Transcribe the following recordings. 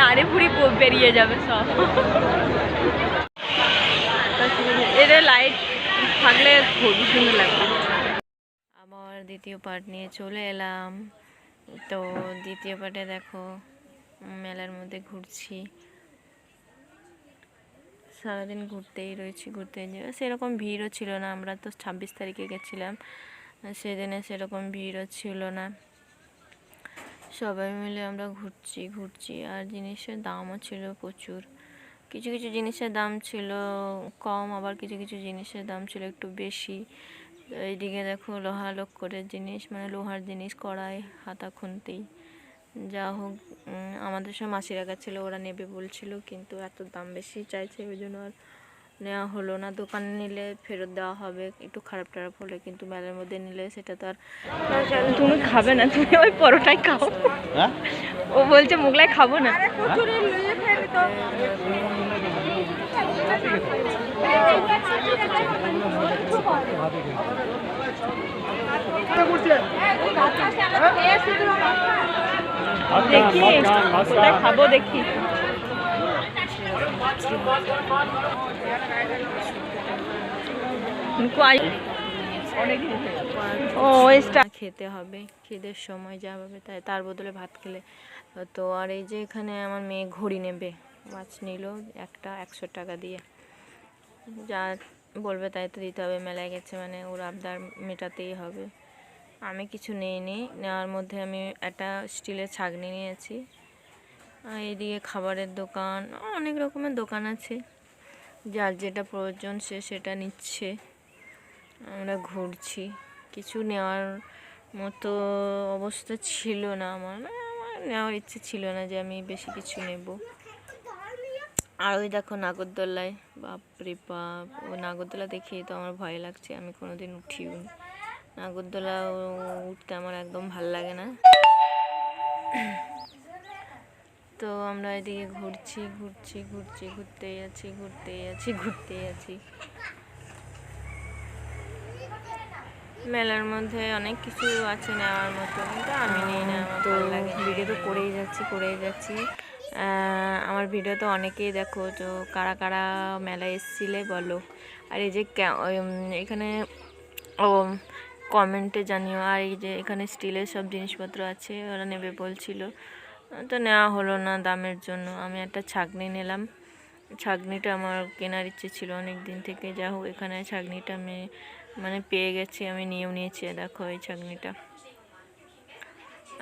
নাড়ি ভুড়ি বেরিয়ে যাবে সব। এর লাইট থাকলে খুবই সুন্দর লাগবে। আবার দ্বিতীয় পার্ট নিয়ে চলে এলাম। তো দ্বিতীয় পার্টে দেখো, মেলার মধ্যে ঘুরছি। সারাদিন ঘুরতেই রয়েছি ঘুরতে সেরকম ভিড়ও ছিল না। আমরা তো ছাব্বিশ তারিখে গেছিলাম। সেদিনে সেরকম ভিড়ও ছিল না। সবাই মিলে আমরা ঘুরছি ঘুরছি। আর জিনিসের দামও ছিল প্রচুর। কিছু কিছু জিনিসের দাম ছিল কম, আবার কিছু কিছু জিনিসের দাম ছিল একটু বেশি। এইদিকে দেখো লোহা লোক করে জিনিস মানে লোহার জিনিস, কড়াই, হাতা, খুন্তি। যা হোক আমাদের সব মাসিরা গেছিল ওরা নেবে বলছিল, কিন্তু এত দাম বেশি চাইছে, ওই জন্য আর নেওয়া হলো না। দোকানে নিলে ফেরত দেওয়া হবে। একটু খারাপ টারাপ হলে কিন্তু মেলার মধ্যে নিলে সেটা তো আর তুমি খাবে না তুমি ওই পরোটাই খাও। হ্যাঁ? ও বলছে মোগলাই খাব না। দেখি কোথায় খাব দেখি। ও এক্সট্রা খেতে হবে। খিদের সময় যা হবে তাই, তার বদলে ভাত খেলে। তো আর এই যে এখানে আমার মেয়ে ঘড়ি নেবে। মাছ নিল একটা একশো টাকা দিয়ে। যা বলবে তাই তো দিতে হবে। মেলায় গেছে মানে ওর আবদার মেটাতেই হবে। আমি কিছু নিইনি। নেওয়ার মধ্যে আমি একটা স্টিলের ছাগনি নিয়েছি। আর এইদিকে খাবারের দোকান, অনেক রকমের দোকান আছে। যার যেটা প্রয়োজন সে সেটা নিচ্ছে। আমরা ঘুরছি। কিছু নেওয়ার মতো অবস্থা ছিল না আমার। মানে আমার নেওয়ার ইচ্ছে ছিল না যে আমি বেশি কিছু নেব। আর ওই দেখো নাগরদোলায়, বাপরে বাপ, ও নাগরদোলা দেখেই তো আমার ভয় লাগছে। আমি কোনোদিন উঠিও নাগরদোলা উঠতে আমার একদম ভালো লাগে না। তো আমরা এদিকে ঘুরছি ঘুরছি ঘুরছি ঘুরতেই আছি ঘুরতেই আছি ঘুরতেই আছি। মেলার মধ্যে অনেক কিছু আছে নেওয়ার মতো কিন্তু আমি নিই না আমার তো লাগে ভিডিও তো করেই যাচ্ছি করেই যাচ্ছি। আমার ভিডিও তো অনেকেই দেখো তো কারা কারা মেলায় এসছিলে বলো। আর এই যে এখানে ও কমেন্টে জানিও। আর এই যে এখানে স্টিলের সব জিনিসপত্র আছে ওরা নেবে বলছিল। তো নেওয়া হলো না দামের জন্য। আমি একটা ছাগনি নিলাম। ছাগনিটা আমার কেনার ইচ্ছে ছিল অনেক দিন থেকে। যা হোক, এখানে ছাগনিটা আমি মানে পেয়ে গেছি। আমি নিয়েও নিয়েছি। দেখো এই ছাগনিটা।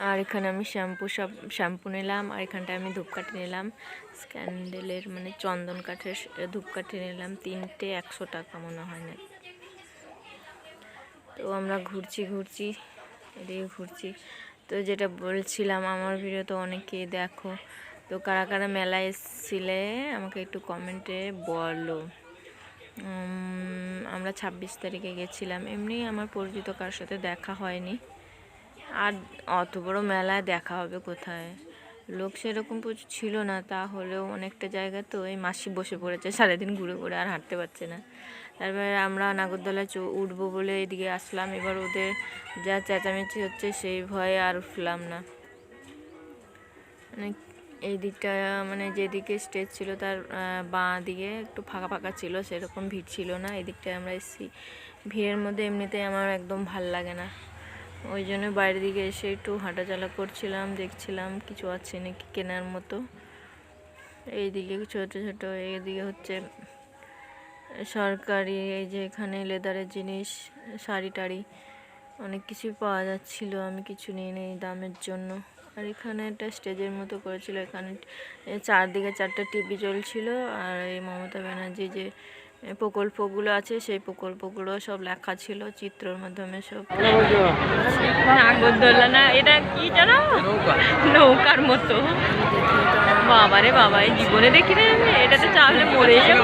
আর এখানে আমি শ্যাম্পু সব, শ্যাম্পু নিলাম। আর এখানটায় আমি ধূপকাঠি নিলাম। স্ক্যান্ডেলের মানে চন্দন কাঠের ধূপকাঠি নিলাম। তিনটে একশো টাকা মনে হয় না। তো আমরা ঘুরছি ঘুরছি। এদিকে ঘুরছি। তো যেটা বলছিলাম, আমার ভিডিও তো অনেকেই দেখো। তো কারা কারা মেলায় এসেছিলে, আমাকে একটু কমেন্টে বলো। আমরা ছাব্বিশ তারিখে গেছিলাম। এমনি আমার পরিচিত কার সাথে দেখা হয়নি। আর অত বড় মেলায় দেখা হবে কোথায়? লোক সেরকম প্রচুর ছিল না তা হলেও অনেকটা জায়গা তো। এই মাসি বসে পড়েছে, সারাদিন ঘুরে ঘুরে আর হাঁটতে পারছে না। তারপরে আমরা নাগরদোলায় উঠবো বলে এদিকে আসলাম। এবার ওদের যা চেঁচামেচি হচ্ছে সেই ভয়ে আর উঠলাম না। মানে এই দিকটা মানে যেদিকে স্টেজ ছিল তার বাঁ দিকে একটু ফাঁকা ফাঁকা ছিল, সেরকম ভিড় ছিল না। এদিকটায় আমরা এসেছি। ভিড়ের মধ্যে এমনিতেই আমার একদম ভালো লাগে না। ওই জন্য বাইরের দিকে এসে একটু হাঁটাচলা করছিলাম, দেখছিলাম কিছু আছে নাকি কেনার মতো। এইদিকে ছোট ছোট, এইদিকে হচ্ছে সরকারি এই যে এখানে লেদারের জিনিস, শাড়ি টাড়ি, অনেক কিছুই পাওয়া যাচ্ছিল। আমি কিছু নিয়ে নিই দামের জন্য। আর এখানে একটা স্টেজের মতো করেছিল। এখানে চারদিকে চারটা টিভি চলছিল। আর এই মমতা ব্যানার্জি যে প্রকল্পগুলো আছে, সেই প্রকল্পগুলো সব লেখা ছিল, চিত্রর মাধ্যমে সব। না এটা কি জানো? নৌকার মতো। বাবা রে বাবা, এই জীবনে দেখি না এটাতে চাপলে মরে যাব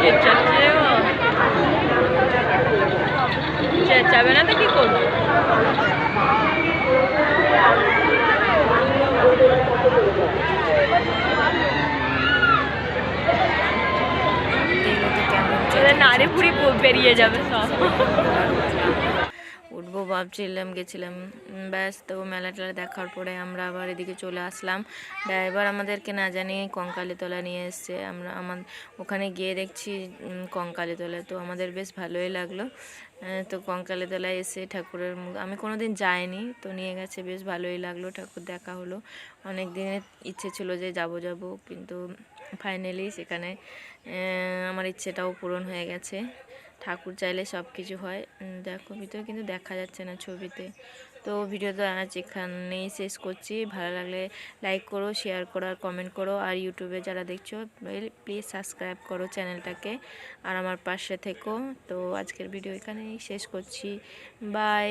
চেঁচাচ্ছে ও। চেঁচাবে না তো কি করব দেখলে তো কেমন এদের নাড়ি ভুড়ি প- বেরিয়ে যাবে সব। উঠবো ভাবছিলাম, গেছিলাম ব্যাস তো মেলা টেলা দেখার পরে আমরা আবার এদিকে চলে আসলাম। ড্রাইভার আমাদেরকে না জানিয়ে কঙ্কালীতলা নিয়ে এসছে। আমরা আমার ওখানে গিয়ে দেখছি কঙ্কালীতলা। তো আমাদের বেশ ভালোই লাগল। তো কঙ্কালীতলায় এসে ঠাকুরের আমি কোনো দিন যাইনি। তো নিয়ে গেছে, বেশ ভালোই লাগল। ঠাকুর দেখা হলো। অনেক দিনের ইচ্ছে ছিল যে যাব যাব। কিন্তু ফাইনালি সেখানে আমার ইচ্ছেটাও পূরণ হয়ে গেছে। ঠাকুর চাইলে সব কিছু হয় দেখো, ভিতরে কিন্তু দেখা যাচ্ছে না ছবিতে। তো ভিডিওটা আজ এখানেই শেষ করছি। ভালো লাগলে লাইক করো শেয়ার করো আর কমেন্ট করো। আর ইউটিউবে যারা দেখছ প্লিজ সাবস্ক্রাইব করো চ্যানেলটাকে আর আমার পাশে থেকো। তো আজকের ভিডিও এখানেই শেষ করছি। বাই